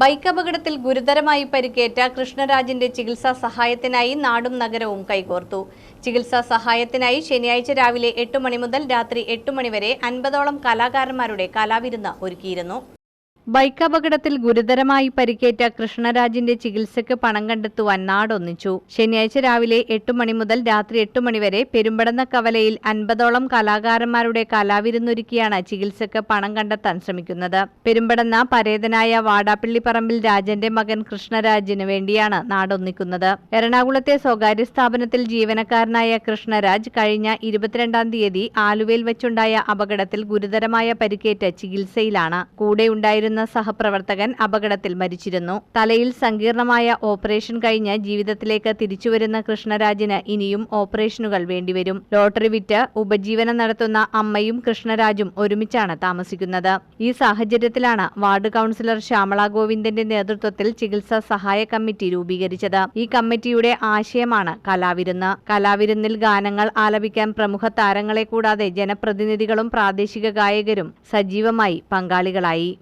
Bike അപകടത്തിൽ ഗുരുതരമായി പരിക്കേറ്റ കൃഷ്ണരാജിന്റെ ചികിത്സാ സഹായത്തിനായി നാടും നഗരവും കൈകോർത്തു. ചികിത്സാ സഹായത്തിനായി ശനിയാഴ്ച രാവിലെ എട്ട് മണി മുതൽ രാത്രി എട്ട് മണിവരെ അൻപതോളം കലാകാരന്മാരുടെ കലാവിരുന്ന് ഒരുക്കിയിരുന്നു. ബൈക്ക് അപകടത്തിൽ ഗുരുതരമായി പരിക്കേറ്റ കൃഷ്ണരാജിന്റെ ചികിത്സയ്ക്ക് പണം കണ്ടെത്തുവാൻ നാടൊന്നിച്ചു. ശനിയാഴ്ച രാവിലെ എട്ട് മണി മുതൽ രാത്രി എട്ട് മണിവരെ പെരുമ്പടന്ന കവലയിൽ അൻപതോളം കലാകാരന്മാരുടെ കലാവിരുന്നൊരുക്കിയാണ് ചികിത്സയ്ക്ക് പണം കണ്ടെത്താൻ ശ്രമിക്കുന്നത്. പെരുമ്പടന്ന പരേതനായ വാടാപ്പള്ളി പറമ്പിൽ രാജന്റെ മകൻ കൃഷ്ണരാജിന് വേണ്ടിയാണ് നാടൊന്നിക്കുന്നത്. എറണാകുളത്തെ സ്വകാര്യ സ്ഥാപനത്തിൽ ജീവനക്കാരനായ കൃഷ്ണരാജ് കഴിഞ്ഞ ഇരുപത്തിരണ്ടാം തീയതി ആലുവയിൽ വെച്ചുണ്ടായ അപകടത്തിൽ ഗുരുതരമായ പരിക്കേറ്റ ചികിത്സയിലാണ്. കൂടെയുണ്ടായിരുന്ന സഹപ്രവർത്തകൻ അപകടത്തിൽ മരിച്ചിരുന്നു. തലയിൽ സങ്കീർണമായ ഓപ്പറേഷൻ കഴിഞ്ഞ് ജീവിതത്തിലേക്ക് തിരിച്ചുവരുന്ന കൃഷ്ണരാജിന് ഇനിയും ഓപ്പറേഷനുകൾ വേണ്ടിവരും. ലോട്ടറി വിറ്റ് ഉപജീവനം നടത്തുന്ന അമ്മയും കൃഷ്ണരാജും ഒരുമിച്ചാണ് താമസിക്കുന്നത്. ഈ സാഹചര്യത്തിലാണ് വാർഡ് കൗൺസിലർ ശ്യാമള ഗോവിന്ദന്റെ നേതൃത്വത്തിൽ ചികിത്സാ സഹായ കമ്മിറ്റി രൂപീകരിച്ചത്. ഈ കമ്മിറ്റിയുടെ ആശയമാണ് കലാവിരുന്ന്. കലാവിരുന്നിൽ ഗാനങ്ങൾ ആലപിക്കാൻ പ്രമുഖ താരങ്ങളെ കൂടാതെ ജനപ്രതിനിധികളും പ്രാദേശിക ഗായകരും സജീവമായി പങ്കാളികളായി.